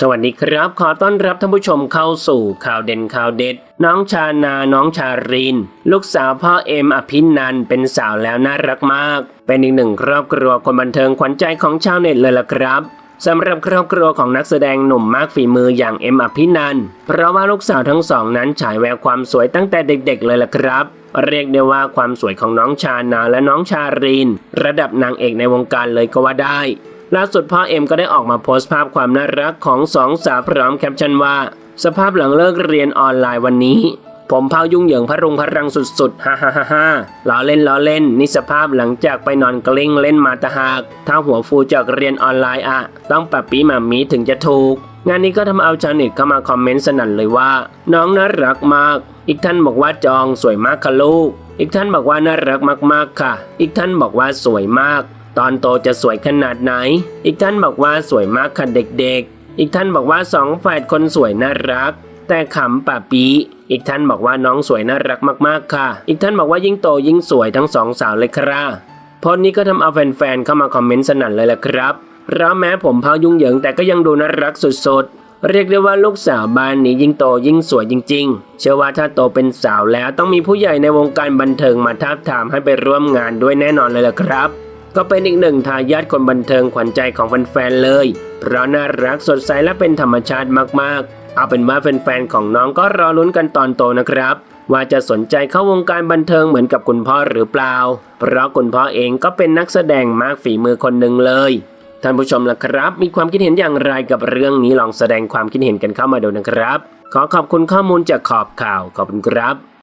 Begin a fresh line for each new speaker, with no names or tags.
สวัสดีครับ ขอต้อนรับท่านผู้ชมเข้าสู่ข่าวเด่นข่าวเด็ด น้องชานา น้องชาริน ลูกสาวพ่อเอ็มอภินันเป็นสาวแล้วน่ารักมาก เป็นอีกหนึ่งครอบครัวคนบันเทิงขวัญใจของชาวเน็ตเลยล่ะครับสำหรับครอบครัวของนักแสดงหนุ่มมากฝีมืออย่างเอ็มอภินันเพราะว่าลูกสาวทั้งสองนั้นฉายแววความสวยตั้งแต่เด็กๆ เลยล่ะครับ เรียกได้ว่าความสวยของน้องชานาและน้องชาริน ระดับนางเอกในวงการเลยก็ว่าได้ ล่าสุดพ่อเอ็มก็ได้ออกมาโพสต์ภาพความน่ารักของสองสาวพร้อมแคปชั่นว่า สภาพหลังเลิกเรียนออนไลน์วันนี้ ผมเผายุ่งเหยิงพรุงพรังสุดๆฮ่าฮ่าฮ่าฮ่าล้อเล่นล้อเล่นนี่สภาพหลังจากไปนอนกลิ้งเล่นมาตะหากถ้าหัวฟูจากเรียนออนไลน์อะต้องปรับปีหมามีถึงจะถูก งานนี้ก็ทำเอาชาวเน็ตเข้ามาคอมเมนต์สนั่นเลยว่า น้องน่ารักมาก อีกท่านบอกว่าจองสวยมากค่ะลูกอีกท่านบอกว่าน่ารักมากๆค่ะ อีกท่านบอกว่าสวยมาก ตอนโตจะสวยขนาดไหน อีกท่านบอกว่าสวยมากค่ะเด็กๆ อีกท่านบอกว่าสองแฝดคนสวยน่ารัก แต่ขำป่าปีอีกท่านบอกว่าน้องสวยน่ารักมากๆค่ะ อีกท่านบอกว่ายิ่งโตยิ่งสวยทั้งสองสาวเลยครับโพสต์นี้ก็ทำเอาแฟนๆเข้ามาคอมเมนต์สนั่นเลยแหละครับเราแม้ผมเผายุ่งเหยิงแต่ก็ยังดูน่ารักสุดๆ เรียกได้ว่าลูกสาวบ้านนี้ยิ่งโตยิ่งสวยจริง ๆ เชื่อว่าถ้าโตเป็นสาวแล้วต้องมีผู้ใหญ่ในวงการบันเทิงมาท้าบทามให้ไปร่วมงานด้วยแน่นอนเลยล่ะครับ ก็เป็นอีกหนึ่งทายาทคนบันเทิงขวัญใจของแฟนๆเลย เพราะน่ารักสดใสและเป็นธรรมชาติมากๆ เอาเป็นว่าแฟนๆของน้องก็รอลุ้นกันตอนโตนะครับ ว่าจะสนใจเข้าวงการบันเทิงเหมือนกับคุณพ่อหรือเปล่า เพราะคุณพ่อเองก็เป็นนักแสดงมากฝีมือคนหนึ่งเลยท่านผู้ชมล่ะครับ มีความคิดเห็นอย่างไรกับเรื่องนี้ลองแสดงความคิดเห็นกันเข้ามาดูนะครับ ขอขอบคุณข้อมูลจากขอบข่าวขอบคุณครับ